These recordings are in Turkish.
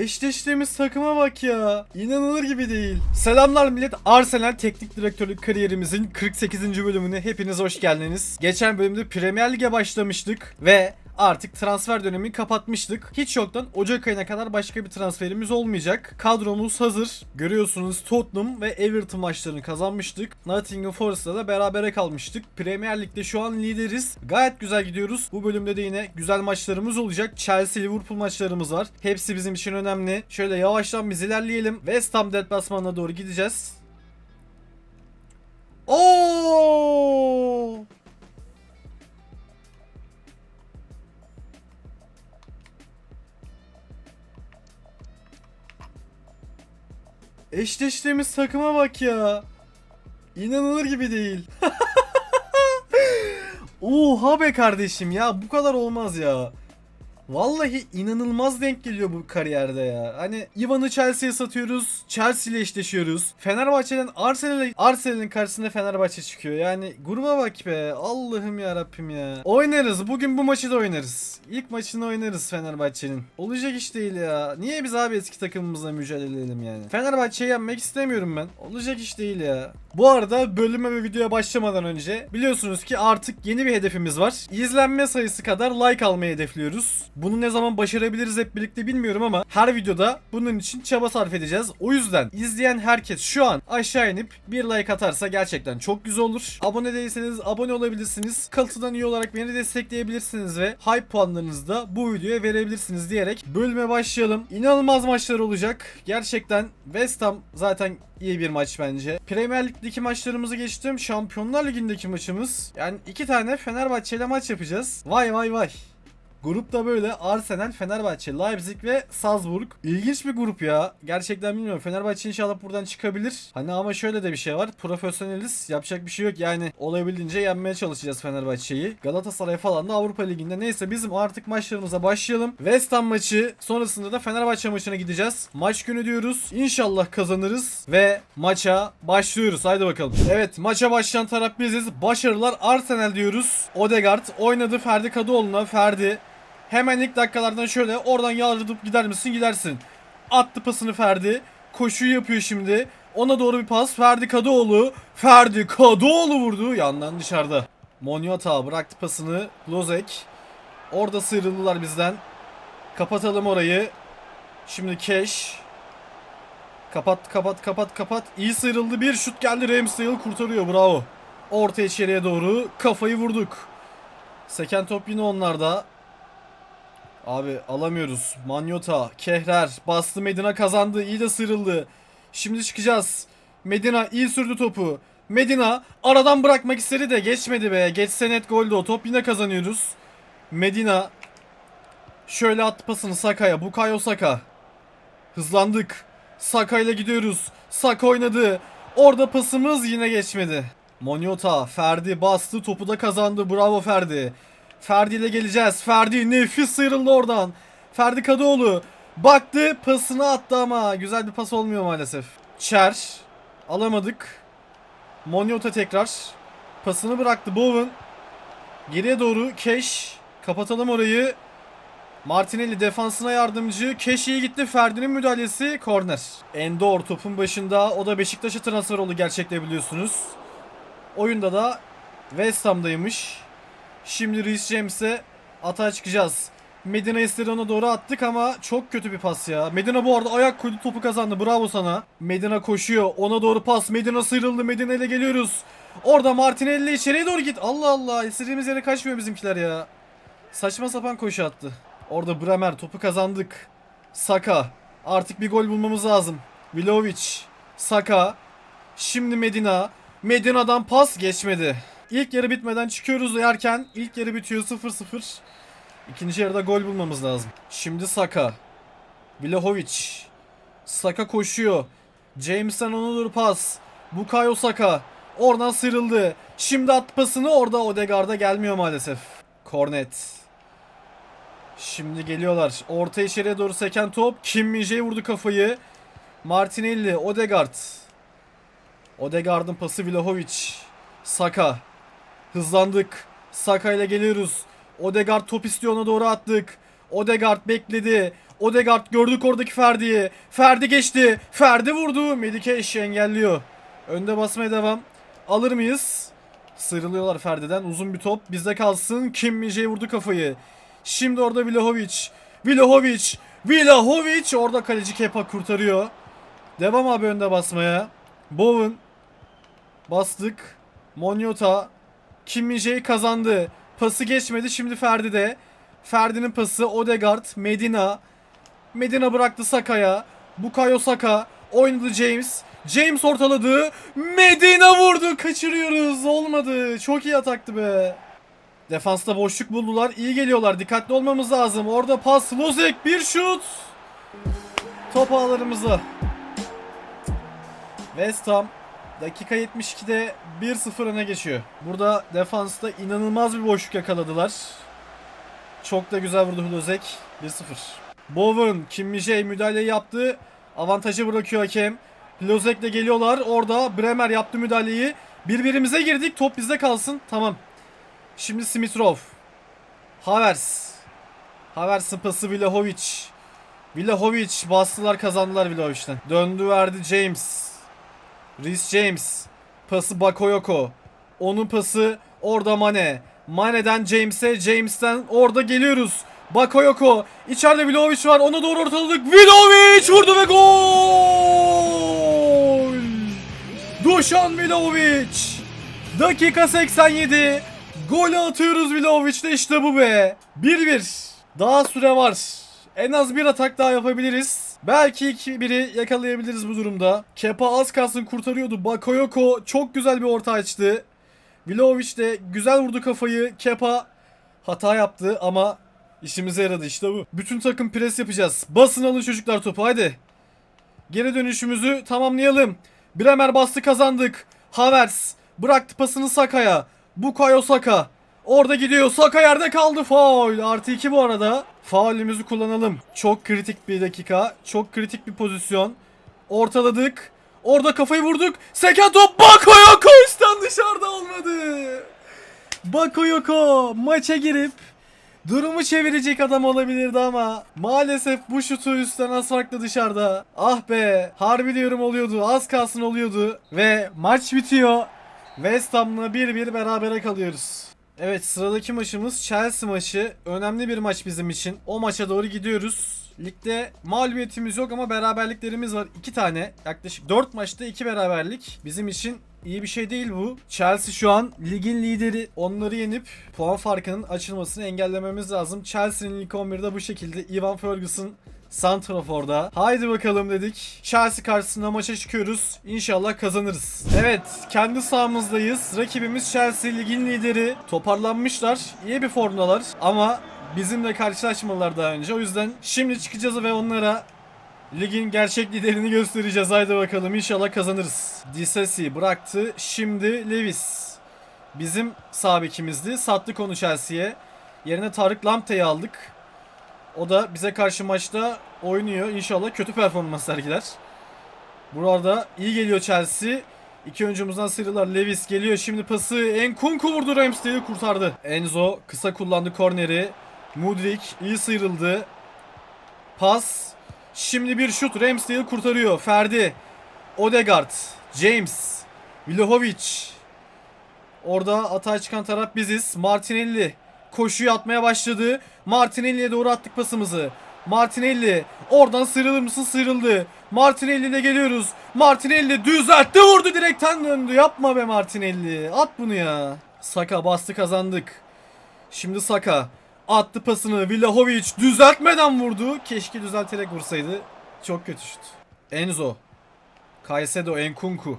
Eşleştiğimiz takıma bak ya. İnanılır gibi değil. Selamlar millet. Arsenal teknik direktörlük kariyerimizin 48. bölümüne hepiniz hoş geldiniz. Geçen bölümde Premier Lig'e başlamıştık ve artık transfer dönemini kapatmıştık. Hiç yoktan Ocak ayına kadar başka bir transferimiz olmayacak. Kadromuz hazır. Görüyorsunuz Tottenham ve Everton maçlarını kazanmıştık. Nottingham Forest'la da berabere kalmıştık. Premier Lig'de şu an lideriz. Gayet güzel gidiyoruz. Bu bölümde de yine güzel maçlarımız olacak. Chelsea Liverpool maçlarımız var. Hepsi bizim için önemli. Şöyle yavaştan biz ilerleyelim. West Ham deplasmanına doğru gideceğiz. Oo! Eşleştiğimiz takıma bak ya. İnanılır gibi değil. Oha be kardeşim ya bu kadar olmaz ya. Vallahi inanılmaz denk geliyor bu kariyerde ya. Hani Ivan'ı Chelsea'ye satıyoruz. Chelsea ile eşleşiyoruz. Fenerbahçe'den Arsenal'e Arsenal'in karşısında Fenerbahçe çıkıyor. Yani gruba bak be. Allah'ım ya Rabbim ya. Oynarız. Bugün bu maçı da oynarız. İlk maçını oynarız Fenerbahçe'nin. Olacak iş değil ya. Niye biz abi eski takımımızla mücadele edelim yani? Fenerbahçe'yi yenmek istemiyorum ben. Olacak iş değil ya. Bu arada bölüme ve videoya başlamadan önce biliyorsunuz ki artık yeni bir hedefimiz var. İzlenme sayısı kadar like almayı hedefliyoruz. Bunu ne zaman başarabiliriz hep birlikte bilmiyorum ama her videoda bunun için çaba sarf edeceğiz. O yüzden izleyen herkes şu an aşağı inip bir like atarsa gerçekten çok güzel olur. Abone değilseniz abone olabilirsiniz. Kalıtıdan üye olarak beni destekleyebilirsiniz ve hype puanlarınızı da bu videoya verebilirsiniz diyerek bölüme başlayalım. İnanılmaz maçlar olacak. Gerçekten West Ham zaten iyi bir maç bence. Premier Lig'deki maçlarımızı geçtim. Şampiyonlar Ligi'ndeki maçımız. Yani iki tane Fenerbahçe ile maç yapacağız. Vay vay vay. Grupta böyle Arsenal, Fenerbahçe, Leipzig ve Salzburg. İlginç bir grup ya. Gerçekten bilmiyorum. Fenerbahçe inşallah buradan çıkabilir. Hani ama şöyle de bir şey var. Profesyoneliz. Yapacak bir şey yok. Yani olabildiğince yenmeye çalışacağız Fenerbahçe'yi. Galatasaray falan da Avrupa Ligi'nde. Neyse bizim artık maçlarımıza başlayalım. West Ham maçı sonrasında da Fenerbahçe maçına gideceğiz. Maç günü diyoruz. İnşallah kazanırız ve maça başlıyoruz. Haydi bakalım. Evet maça başlayan taraf biziz. Başarılar Arsenal diyoruz. Odegaard oynadı Ferdi Kadıoğlu'na. Ferdi Hemen ilk dakikalardan şöyle oradan yardırıp gider misin? Gidersin. Attı pasını Ferdi. Koşuyu yapıyor şimdi. Ona doğru bir pas. Ferdi Kadıoğlu. Ferdi Kadıoğlu vurdu. Yandan dışarıda. Monyota bıraktı pasını. Lozek. Orada sıyrıldılar bizden. Kapatalım orayı. Şimdi Keş. Kapat kapat kapat kapat. İyi sıyrıldı. Bir şut geldi. Ramsdale kurtarıyor. Bravo. Orta içeriye doğru kafayı vurduk. Seken top yine onlarda. Abi alamıyoruz. Manyota, Kehrer, bastı Medina kazandı. İyi de sıyrıldı. Şimdi çıkacağız. Medina iyi sürdü topu. Medina aradan bırakmak istedi de geçmedi be. Geçse net goldü o. Top yine kazanıyoruz. Medina şöyle attı pasını Saka'ya. Bukayo Saka. Hızlandık. Saka ile gidiyoruz. Saka oynadı. Orada pasımız yine geçmedi. Monyota, Ferdi bastı topu da kazandı. Bravo Ferdi. Ferdi ile geleceğiz. Ferdi nefis sıyrıldı oradan. Ferdi Kadıoğlu baktı pasını attı ama güzel bir pas olmuyor maalesef. Çer alamadık. Monyota tekrar pasını bıraktı Bowen. Geriye doğru Keş kapatalım orayı. Martinelli defansına yardımcı. Keş iyi gitti. Ferdi'nin müdahalesi korner. Endor topun başında. O da Beşiktaş'a transfer oldu gerçekte biliyorsunuz. Oyunda da West Ham'daymış. Şimdi Reece James'e atağa çıkacağız. Medina istedi ona doğru attık ama çok kötü bir pas ya. Medina bu arada ayak koydu topu kazandı. Bravo sana. Medina koşuyor. Ona doğru pas. Medina sıyrıldı. Medina ile geliyoruz. Orada Martinelli içeriye doğru git. Allah Allah. İstediğimiz yere kaçmıyor bizimkiler ya. Saçma sapan koşu attı. Orada Bremer topu kazandık. Saka. Artık bir gol bulmamız lazım. Vlahovic. Saka. Şimdi Medina. Medina'dan pas geçmedi. İlk yarı bitmeden çıkıyoruz yerken ilk yarı bitiyor 0-0. İkinci yarıda gol bulmamız lazım. Şimdi Saka. Vlahovic. Saka koşuyor. James'ten ona doğru pas. Bukayo Saka. Oradan sıyrıldı. Şimdi at pasını orada Odegaard'a gelmiyor maalesef. Cornet. Şimdi geliyorlar. Orta içeriye doğru seken top. Kim Min-jae vurdu kafayı. Martinelli, Odegaard. Odegaard'ın pası Vlahovic. Saka. Hızlandık. Saka ile geliyoruz. Odegaard top istiyor ona doğru attık. Odegaard bekledi. Odegaard gördük oradaki Ferdi'yi. Ferdi geçti. Ferdi vurdu. Medikeş engelliyor. Önde basmaya devam. Alır mıyız? Sıyrılıyorlar Ferdi'den. Uzun bir top. Bizde kalsın. Kim Mije'ye vurdu kafayı. Şimdi orada Vlahovic. Vlahovic. Vlahovic. Orada kaleci Kepa kurtarıyor. Devam abi önde basmaya. Bowen. Bastık. Monyota. Kim Mije'yi kazandı. Pası geçmedi. Şimdi Ferdi'de. Ferdi'nin pası. Odegaard. Medina. Medina bıraktı Saka'ya. Bukayo Saka. Oynadı James. James ortaladı. Medina vurdu. Kaçırıyoruz. Olmadı. Çok iyi ataktı be. Defansta boşluk buldular. İyi geliyorlar. Dikkatli olmamız lazım. Orada pas. Lozek bir şut. Top ağlarımızda. West Ham dakika 72'de 1-0 öne geçiyor. Burada defansta inanılmaz bir boşluk yakaladılar. Çok da güzel vurdu Lozek. 1-0. Bowen, Kim Mijay müdahaleyi yaptı. Avantajı bırakıyor hakem. Lozek'le geliyorlar. Orada Bremer yaptı müdahaleyi. Birbirimize girdik. Top bizde kalsın. Tamam. Şimdi Smith Rowe. Havers. Havers'ın pası Vlahovic. Vlahovic bastılar kazandılar Vlahovic'ten. Döndü verdi James. Rhys James. Pası Bakayoko. Onun pası orada Mane. Mane'den James'e, James'ten orada geliyoruz. Bakayoko. İçeride Vlahovic var. Ona doğru ortaladık. Vlahovic vurdu ve gol! Dušan Vlahovic. Dakika 87. Golü atıyoruz Vlahovic'te işte bu be. 1-1. Daha süre var. En az bir atak daha yapabiliriz. Belki 2-1'i yakalayabiliriz bu durumda. Kepa az kalsın kurtarıyordu. Bakayoko çok güzel bir orta açtı. Vlahovic de güzel vurdu kafayı. Kepa hata yaptı ama işimize yaradı işte bu. Bütün takım pres yapacağız. Basın alın çocuklar topu hadi. Geri dönüşümüzü tamamlayalım. Bremer bastı kazandık. Havers bıraktı pasını Saka'ya. Bukayo Saka. Orada gidiyor. Saka yerde kaldı. Faul. Artı 2 bu arada. Faulümüzü kullanalım. Çok kritik bir dakika. Çok kritik bir pozisyon. Ortaladık. Orada kafayı vurduk. Seken top Bakayoko üstten dışarıda olmadı. Bakayoko maça girip durumu çevirecek adam olabilirdi ama maalesef bu şutu üstten az farklı dışarıda. Ah be harbi diyorum oluyordu az kalsın oluyordu ve maç bitiyor. West Ham'la 1-1 berabere kalıyoruz. Evet sıradaki maçımız Chelsea maçı. Önemli bir maç bizim için. O maça doğru gidiyoruz. Ligde mağlubiyetimiz yok ama beraberliklerimiz var. 2 tane. Yaklaşık 4 maçta 2 beraberlik. Bizim için iyi bir şey değil bu. Chelsea şu an ligin lideri. Onları yenip puan farkının açılmasını engellememiz lazım. Chelsea'nin ilk 11'de bu şekilde. Ivan Ferguson Santrafor'da. Haydi bakalım dedik. Chelsea karşısında maça çıkıyoruz. İnşallah kazanırız. Evet, kendi sahamızdayız. Rakibimiz Chelsea ligin lideri. Toparlanmışlar. İyi bir formdalar ama bizimle karşılaşmadılar daha önce. O yüzden şimdi çıkacağız ve onlara ligin gerçek liderini göstereceğiz. Haydi bakalım inşallah kazanırız. Disasi bıraktı. Şimdi Lewis. Bizim sağ bekimizdi. Sattık onu Chelsea'ye. Yerine Tarık Lamptey'i aldık. O da bize karşı maçta oynuyor. İnşallah kötü performans sergiler. Burada iyi geliyor Chelsea. İki oyuncumuzdan sıyrılar. Lewis geliyor. Şimdi pası Enkunku vurdu Ramsdale'i kurtardı. Enzo kısa kullandı korneri. Mudrik iyi sıyrıldı. Pas. Şimdi bir şut. Ramsdale kurtarıyor. Ferdi. Odegaard. James. Vlahovic. Orada atağa çıkan taraf biziz. Martinelli koşuyu atmaya başladı. Martinelli'ye doğru attık pasımızı. Martinelli oradan sıyrılır mısın sıyrıldı. Martinelli geliyoruz. Martinelli düzeltti vurdu direkten döndü. Yapma be Martinelli. At bunu ya. Saka bastı kazandık. Şimdi Saka attı pasını. Vlahovic düzeltmeden vurdu. Keşke düzelterek vursaydı. Çok kötü şut. Enzo. Caicedo, Enkunku.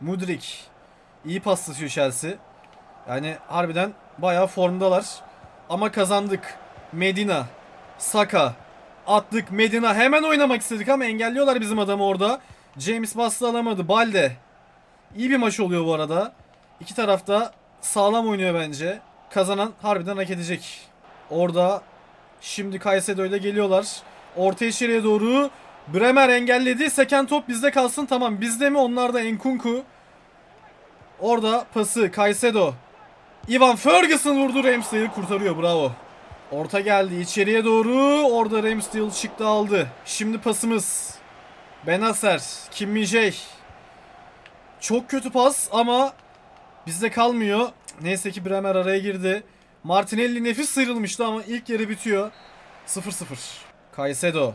Mudrik. İyi paslaşıyor Chelsea. Yani harbiden bayağı formdalar. Ama kazandık. Medina. Saka. Attık Medina. Hemen oynamak istedik ama engelliyorlar bizim adamı orada. James bastı alamadı. Balde. İyi bir maç oluyor bu arada. İki tarafta sağlam oynuyor bence. Kazanan harbiden hak edecek. Orada şimdi Caicedo ile geliyorlar. Orta içeriye doğru. Bremer engelledi. Seken top bizde kalsın. Tamam bizde mi? Onlar da Enkunku. Orada pası Caicedo. Ivan Ferguson vurdu Ramsdale'i kurtarıyor bravo. Orta geldi içeriye doğru. Orada Ramsdale çıktı aldı. Şimdi pasımız. Benacer, Kim Min-jae. Çok kötü pas ama bizde kalmıyor. Neyse ki Bremer araya girdi. Martinelli nefis sıyrılmıştı ama ilk yarı bitiyor. 0-0. Caicedo.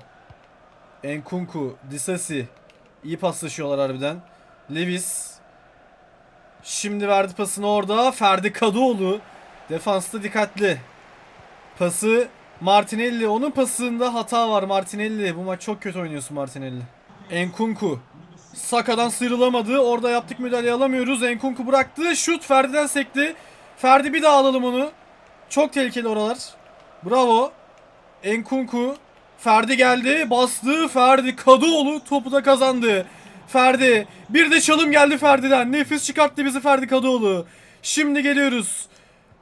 Enkunku, Disasi. İyi paslaşıyorlar harbiden. Lewis. Şimdi verdi pasını orada. Ferdi Kadıoğlu. Defansta dikkatli. Pası Martinelli. Onun pasında hata var Martinelli. Bu maç çok kötü oynuyorsun Martinelli. Enkunku. Saka'dan sıyrılamadı. Orada yaptık müdahale alamıyoruz. Enkunku bıraktı. Şut Ferdi'den sekti. Ferdi bir daha alalım onu. Çok tehlikeli oralar. Bravo. Enkunku. Ferdi geldi. Bastı. Ferdi Kadıoğlu topu da kazandı. Ferdi. Bir de çalım geldi Ferdi'den. Nefis çıkarttı bizi Ferdi Kadıoğlu. Şimdi geliyoruz.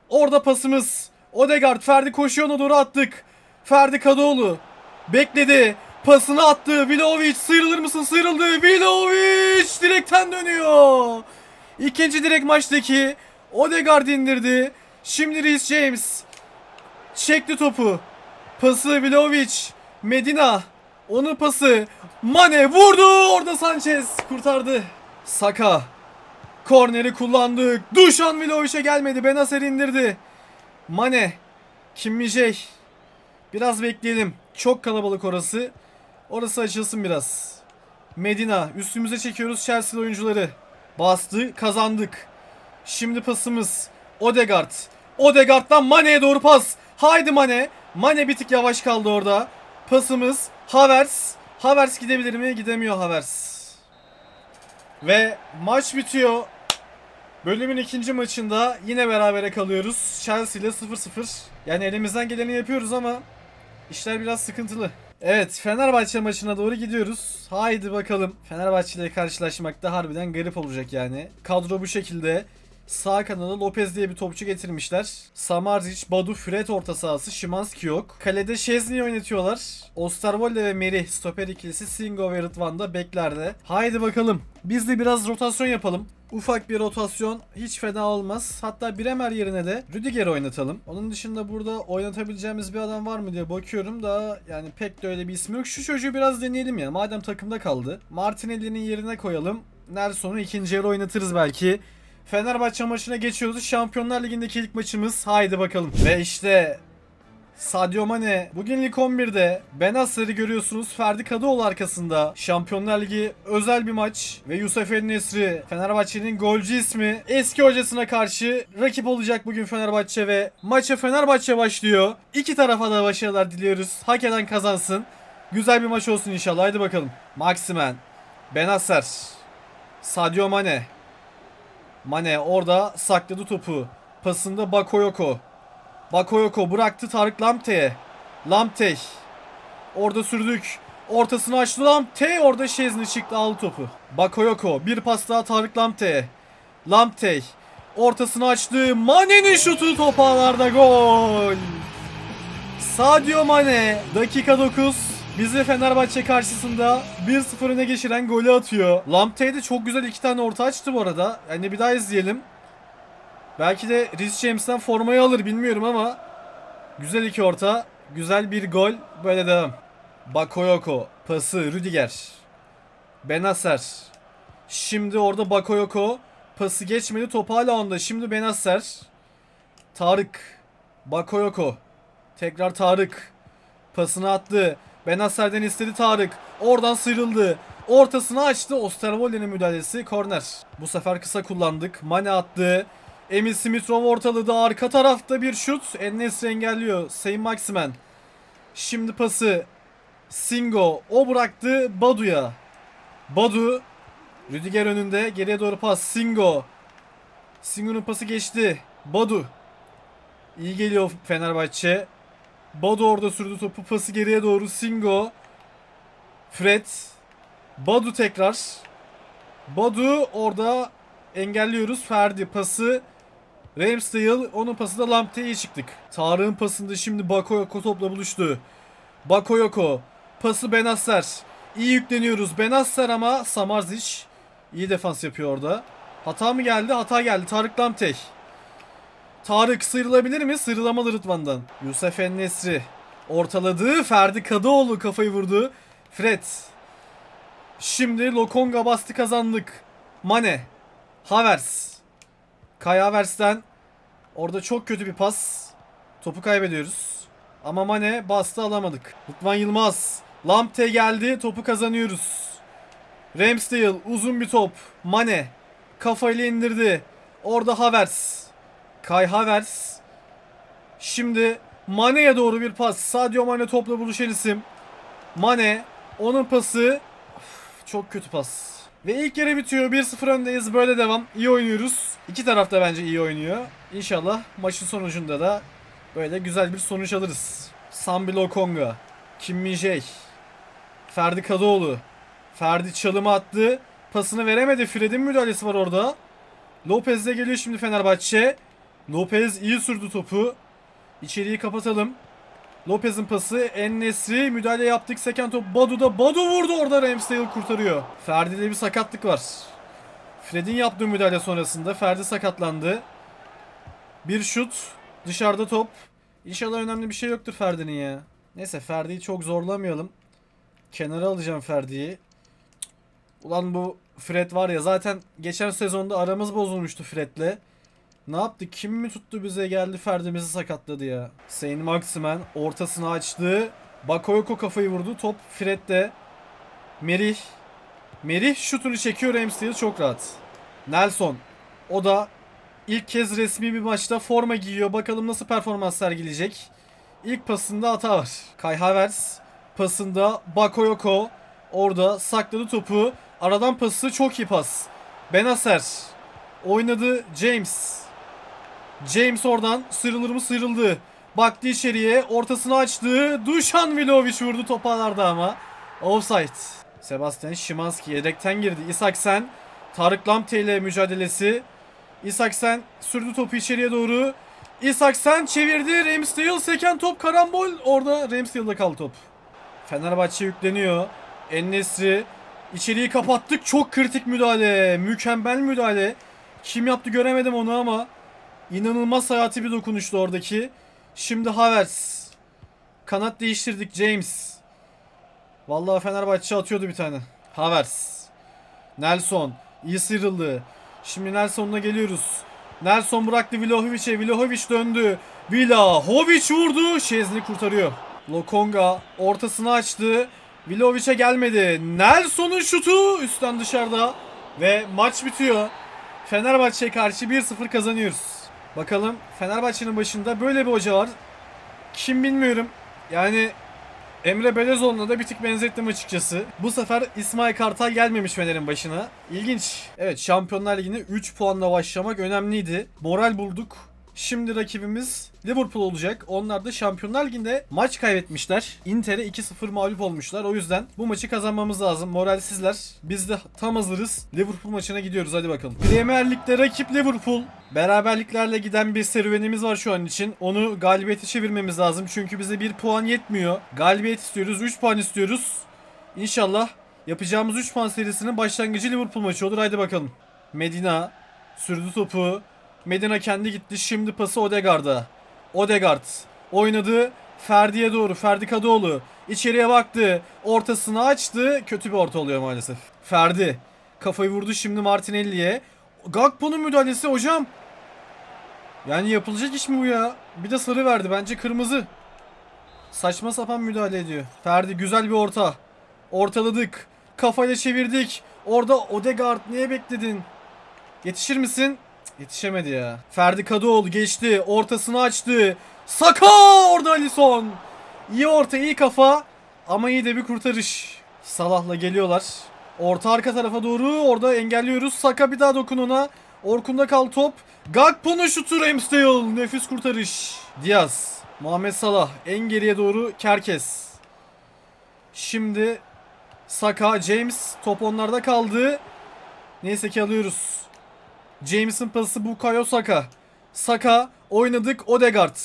Orada pasımız. Odegaard. Ferdi koşuyor ona doğru attık. Ferdi Kadıoğlu. Bekledi. Pasını attı. Vlahovic sıyrılır mısın? Sıyrıldı. Vlahovic direkten dönüyor. İkinci direk maçtaki. Odegaard indirdi. Şimdi Reece James. Çekti topu. Pası Vlahovic. Medina. Onun pası. Mane vurdu. Orada Sanchez kurtardı. Saka. Korneri kullandık. Dušan Vlahovic'e gelmedi. Benacer indirdi. Mane. Kim Min-jae. Biraz bekleyelim. Çok kalabalık orası. Orası açılsın biraz. Medina. Üstümüze çekiyoruz Chelsea oyuncuları. Bastı. Kazandık. Şimdi pasımız. Odegaard. Odegaard'dan Mane'ye doğru pas. Haydi Mane. Mane bir tık yavaş kaldı orada. Pasımız. Havertz. Havertz gidebilir mi? Gidemiyor Havertz. Ve maç bitiyor. Bölümün ikinci maçında yine berabere kalıyoruz. Chelsea ile 0-0. Yani elimizden geleni yapıyoruz ama işler biraz sıkıntılı. Evet Fenerbahçe maçına doğru gidiyoruz. Haydi bakalım. Fenerbahçe ile karşılaşmak da harbiden garip olacak yani. Kadro bu şekilde. Sağ kanada Lopez diye bir topçu getirmişler. Samardzic, Badu, Fred orta sahası, Şimanski yok. Kalede Şezni oynatıyorlar. Osterwolde ve Meri stoper ikilisi Singo ve Rıdvan da beklerde. Haydi bakalım. Biz de biraz rotasyon yapalım. Ufak bir rotasyon hiç fena olmaz. Hatta Bremer yerine de Rüdiger oynatalım. Onun dışında burada oynatabileceğimiz bir adam var mı diye bakıyorum da yani pek de öyle bir ismi yok. Şu çocuğu biraz deneyelim ya. Madem takımda kaldı. Martinelli'nin yerine koyalım. Nelson'u ikinci yarı oynatırız belki. Fenerbahçe maçına geçiyoruz. Şampiyonlar Ligi'ndeki ilk maçımız. Haydi bakalım. Ve işte Sadio Mane bugün lig 11'de Benasser'i görüyorsunuz Ferdi Kadıoğlu arkasında Şampiyonlar Ligi özel bir maç ve Yusuf El Nesri Fenerbahçe'nin golcü ismi eski hocasına karşı rakip olacak bugün Fenerbahçe ve maça Fenerbahçe başlıyor. İki tarafa da başarılar diliyoruz. Hak eden kazansın. Güzel bir maç olsun inşallah. Haydi bakalım. Maximen, Benasser, Sadio Mane. Mane orada sakladı topu. Pasında Bakoyoko. Bakoyoko bıraktı Tarık Lamte'ye. Lamte. Orada sürdük. Ortasını açtı Lamte. Orada Şezni çıktı aldı topu. Bakoyoko. Bir pas daha Tarık Lamte'ye. Lamte. Ortasını açtı. Mane'nin şutu top ağlarda gol. Sadio Mane dakika 9 bizi Fenerbahçe karşısında 1-0 öne geçiren golü atıyor. Lamptey de çok güzel iki tane orta açtı bu arada. Yani bir daha izleyelim. Belki de Rhys James'ten formayı alır bilmiyorum ama güzel iki orta, güzel bir gol. Böyle devam. Bakoyoko pası Rüdiger. Benacer. Şimdi orada Bakoyoko pası geçmedi. Top hala onda. Şimdi Benacer. Tarık. Bakoyoko. Tekrar Tarık. Pasını attı. Benacer'den istedi Tarık. Oradan sıyrıldı. Ortasını açtı. Osterwolde'nin müdahalesi. Korner. Bu sefer kısa kullandık. Mane attı. Emil Smith-Rowe ortalığı arka tarafta bir şut. Enes engelliyor. Sayın Maximen. Şimdi pası. Singo. O bıraktı Badu'ya. Badu. Rüdiger önünde. Geriye doğru pas. Singo. Singo'nun pası geçti. Badu. İyi geliyor Fenerbahçe. Badu orada sürdü topu. Pası geriye doğru. Singo. Fred. Badu tekrar. Badu orada engelliyoruz. Ferdi pası. Ramsdale onun pası da Lamptey'e çıktık. Tarık'ın pasında şimdi Bakoyoko topla buluştu. Bakoyoko. Pası Benasser. İyi yükleniyoruz. Benasser ama Samarzic iyi defans yapıyor orada. Hata mı geldi? Hata geldi. Tarık Lamptey. Tarık sıyrılabilir mi? Sıyrılamadı Rıdvan'dan. Yusuf Ennesri ortaladı. Ferdi Kadıoğlu kafayı vurdu. Fred. Şimdi Lokonga bastı kazandık. Mane. Havers. Kai Havertz'ten orada çok kötü bir pas. Topu kaybediyoruz. Ama Mane bastı alamadık. Rıdvan Yılmaz. Lampte geldi. Topu kazanıyoruz. Ramsdale uzun bir top. Mane kafayla indirdi. Orada Havertz. Kai Havertz. Şimdi Mane'ye doğru bir pas. Sadio Mane topla buluşan isim. Mane onun pası. Çok kötü pas. Ve ilk yarı bitiyor. 1-0 öndeyiz. Böyle devam. İyi oynuyoruz. İki taraf da bence iyi oynuyor. İnşallah maçın sonucunda da böyle güzel bir sonuç alırız. Sambi Lokonga. Kim Min-jae. Ferdi Kadıoğlu. Ferdi çalımı attı. Pasını veremedi. Fred'in müdahalesi var orada. Lopez de geliyor şimdi Fenerbahçe. Lopez iyi sürdü topu. İçeriği kapatalım. Lopez'in pası En-Nesri müdahale yaptık. Seken top Badu'da. Badu vurdu orada Ramsdale kurtarıyor. Ferdi'de bir sakatlık var. Fred'in yaptığı müdahale sonrasında Ferdi sakatlandı. Bir şut. Dışarıda top. İnşallah önemli bir şey yoktur Ferdi'nin ya. Neyse Ferdi'yi çok zorlamayalım. Kenara alacağım Ferdi'yi. Ulan bu Fred var ya zaten geçen sezonda aramız bozulmuştu Fred'le. Ne yaptı? Kim mi tuttu bize geldi Ferdi'mizi sakatladı ya. Saint Maximen ortasını açtı. Bakayoko kafayı vurdu. Top Fred'de. Merih. Merih şutunu çekiyor Ramsdale çok rahat. Nelson. O da ilk kez resmi bir maçta forma giyiyor. Bakalım nasıl performans sergileyecek. İlk pasında hata var. Kai Havertz pasında Bakayoko orada sakladı topu. Aradan pası çok iyi pas. Benacer oynadı James. James oradan sıyrılır mı sıyrıldı. Baktı içeriye ortasını açtı. Dušan Vlahovic vurdu topalarda ama. Offside. Sebastian Szymanski yedekten girdi. Isaksen Tarık Lamptey ile mücadelesi. Isaksen sürdü topu içeriye doğru. Isaksen çevirdi. Ramsdale seken top karambol. Orada Ramsdale'da kaldı top. Fenerbahçe yükleniyor. Ennesri içeriği kapattık. Çok kritik müdahale. Mükemmel müdahale. Kim yaptı göremedim onu ama inanılmaz hayati bir dokunuştu oradaki. Şimdi Havertz. Kanat değiştirdik James. Vallahi Fenerbahçe atıyordu bir tane. Havertz. Nelson. iyi sıyrıldı. Şimdi Nelson'la geliyoruz. Nelson bıraktı Vlahovic'e. Vlahovic döndü. Vlahovic vurdu. Şezni kurtarıyor. Lokonga ortasını açtı. Vlahovic'e gelmedi. Nelson'un şutu üstten dışarıda. Ve maç bitiyor. Fenerbahçe'ye karşı 1-0 kazanıyoruz. Bakalım Fenerbahçe'nin başında böyle bir hoca var. Kim bilmiyorum. Yani Emre Belezoğlu'na da bir tık benzettim açıkçası. Bu sefer İsmail Kartal gelmemiş Fener'in başına. İlginç. Evet Şampiyonlar Ligi'ne 3 puanla başlamak önemliydi. Moral bulduk. Şimdi rakibimiz Liverpool olacak. Onlar da Şampiyonlar Ligi'nde maç kaybetmişler. Inter'e 2-0 mağlup olmuşlar. O yüzden bu maçı kazanmamız lazım. Moralsizler. Biz de tam hazırız. Liverpool maçına gidiyoruz. Hadi bakalım. Premier Lig'de rakip Liverpool. Beraberliklerle giden bir serüvenimiz var şu an için. Onu galibiyete çevirmemiz lazım. Çünkü bize 1 puan yetmiyor. Galibiyet istiyoruz. 3 puan istiyoruz. İnşallah yapacağımız 3 puan serisinin başlangıcı Liverpool maçı olur. Haydi bakalım. Medina sürdü topu. Medina kendi gitti. Şimdi pası Odegaard'a. Odegaard oynadı. Ferdi'ye doğru. Ferdi Kadıoğlu içeriye baktı. Ortasını açtı. Kötü bir orta oluyor maalesef. Ferdi kafayı vurdu şimdi Martinelli'ye. Gakpo'nun müdahalesi hocam. Yani yapılacak iş mi bu ya? Bir de sarı verdi. Bence kırmızı. Saçma sapan müdahale ediyor. Ferdi güzel bir orta. Ortaladık. Kafayla çevirdik. Orada Odegaard niye bekledin? Yetişir misin? Yetişemedi ya. Ferdi Kadıoğlu geçti. Ortasını açtı. Saka orada Alisson. İyi orta iyi kafa. Ama iyi de bir kurtarış. Salah'la geliyorlar. Orta arka tarafa doğru orada engelliyoruz. Saka bir daha dokun ona. Orkun'da kal top. Gakpo'nun şutu Ramsdale. Nefis kurtarış. Diaz. Muhammed Salah. En geriye doğru Kerkes. Şimdi Saka, James top onlarda kaldı. Neyse ki alıyoruz. James'in pası Bukayo Saka. Saka oynadık Odegaard.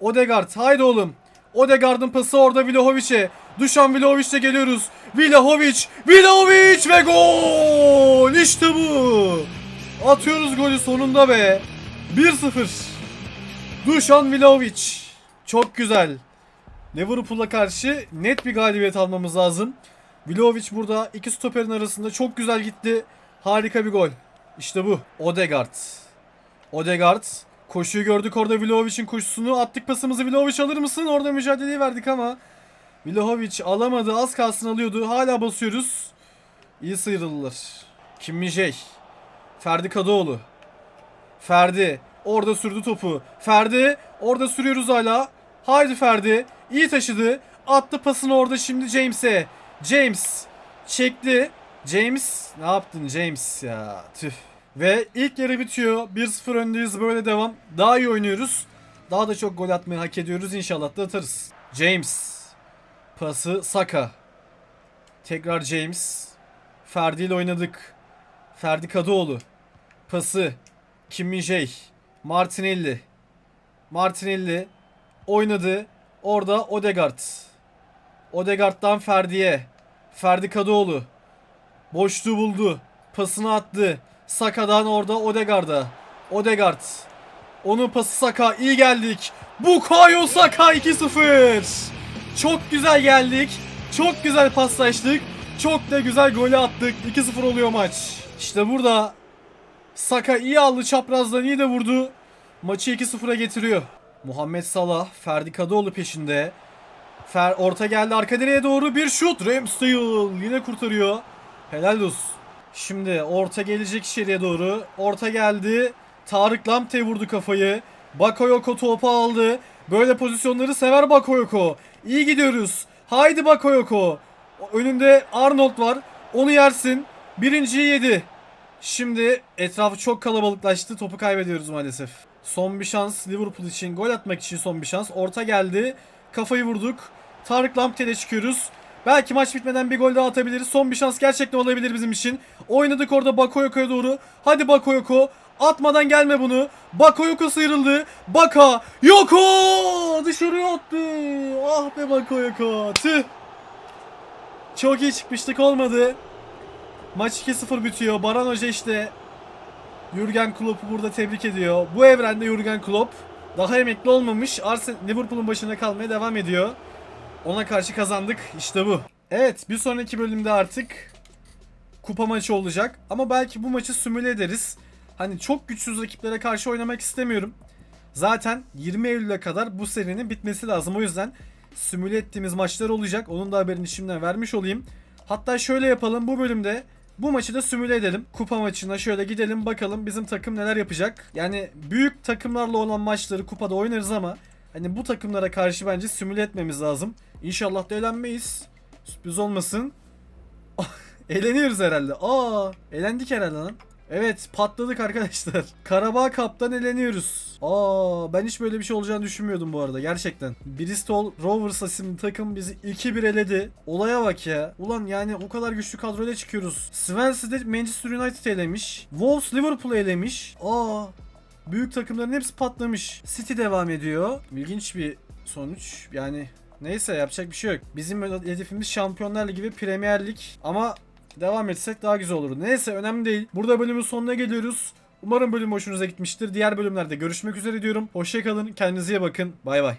Odegaard haydi oğlum. Odegaard'ın pası orada Vlahovic'e. Dušan Vlahovic'le geliyoruz. Vlahovic, Vlahovic ve gol! İşte bu. Atıyoruz golü sonunda be. 1-0. Dušan Vlahovic. Çok güzel. Liverpool'a karşı net bir galibiyet almamız lazım. Vlahovic burada iki stoperin arasında çok güzel gitti. Harika bir gol. İşte bu. Odegaard. Odegaard. Koşuyu gördük orada Vlahovic'in koşusunu. Attık pasımızı Vlahovic alır mısın? Orada mücadeleyi verdik ama Vlahovic alamadı. Az kalsın alıyordu. Hala basıyoruz. İyi sıyrıldılar. Kim Mijey. Ferdi Kadıoğlu. Ferdi. Orada sürdü topu. Ferdi. Orada sürüyoruz hala. Haydi Ferdi. İyi taşıdı. Attı pasını orada şimdi James'e. James. Çekti. James. Ne yaptın James ya? Tüh. Ve ilk yarı bitiyor. 1-0 öndeyiz. Böyle devam. Daha iyi oynuyoruz. Daha da çok gol atmayı hak ediyoruz. İnşallah da atarız. James. Pası Saka. Tekrar James. Ferdi ile oynadık. Ferdi Kadıoğlu. Pası. Kim Min-jae. Martinelli. Martinelli oynadı. Orada Odegaard. Odegaard'dan Ferdi'ye. Ferdi Kadıoğlu. Boşluğu buldu. Pasını attı. Saka'dan orada Odegaard'a. Odegaard. Onun pası Saka. İyi geldik. Bukayo Saka 2-0. Çok güzel geldik. Çok güzel paslaştık. Çok da güzel golü attık. 2-0 oluyor maç. İşte burada Saka iyi aldı çaprazdan iyi de vurdu. Maçı 2-0'a getiriyor. Muhammed Salah, Ferdi Kadıoğlu peşinde. Fer orta geldi arka direğe doğru bir şut. Ramsdale yine kurtarıyor. Helal olsun. Şimdi orta gelecek içeriye doğru. Orta geldi. Tarık Lamptey vurdu kafayı. Bakayoko topu aldı. Böyle pozisyonları sever Bakayoko. İyi gidiyoruz. Haydi Bakayoko. Önünde Arnold var. Onu yersin. Birinciyi yedi. Şimdi etrafı çok kalabalıklaştı. Topu kaybediyoruz maalesef. Son bir şans Liverpool için. Gol atmak için son bir şans. Orta geldi. Kafayı vurduk. Tarık Lamptey'le çıkıyoruz. Belki maç bitmeden bir gol daha atabiliriz. Son bir şans gerçekten olabilir bizim için. Oynadık orada Bakoyoko'ya doğru. Hadi Bakoyoko. Atmadan gelme bunu. Bakoyoko sıyrıldı. Baka. Yoko! Dışarıya attı. Ah be Bakoyoko. Tüh. Çok iyi çıkmıştık olmadı. Maç 2-0 bitiyor. Baran Hoca işte Jurgen Klopp'u burada tebrik ediyor. Bu evrende Jurgen Klopp daha emekli olmamış. Liverpool'un başında kalmaya devam ediyor. Ona karşı kazandık. İşte bu. Evet, bir sonraki bölümde artık kupa maçı olacak. Ama belki bu maçı simüle ederiz. Hani çok güçsüz rakiplere karşı oynamak istemiyorum. Zaten 20 Eylül'e kadar bu serinin bitmesi lazım. O yüzden simüle ettiğimiz maçlar olacak. Onun da haberini şimdiden vermiş olayım. Hatta şöyle yapalım bu bölümde bu maçı da simüle edelim. Kupa maçına şöyle gidelim bakalım bizim takım neler yapacak. Yani büyük takımlarla olan maçları kupada oynarız ama hani bu takımlara karşı bence simüle etmemiz lazım. İnşallah da elenmeyiz. Sürpriz olmasın. Eğleniyoruz herhalde. Aa, eğlendik herhalde lan. Evet patladık arkadaşlar. Karabağ Cup'tan eleniyoruz. Aa ben hiç böyle bir şey olacağını düşünmüyordum bu arada gerçekten. Bristol Rovers isimli takım bizi 2-1 eledi. Olaya bak ya. Ulan yani o kadar güçlü kadroyla çıkıyoruz. Swansea'de Manchester United elemiş. Wolves Liverpool'u elemiş. Aa büyük takımların hepsi patlamış. City devam ediyor. İlginç bir sonuç. Yani neyse yapacak bir şey yok. Bizim hedefimiz Şampiyonlar Ligi ve Premier Lig. Ama devam etsek daha güzel olur. Neyse önemli değil. Burada bölümün sonuna geliyoruz. Umarım bölüm hoşunuza gitmiştir. Diğer bölümlerde görüşmek üzere diyorum. Hoşçakalın. Kendinize iyi bakın. Bay bay.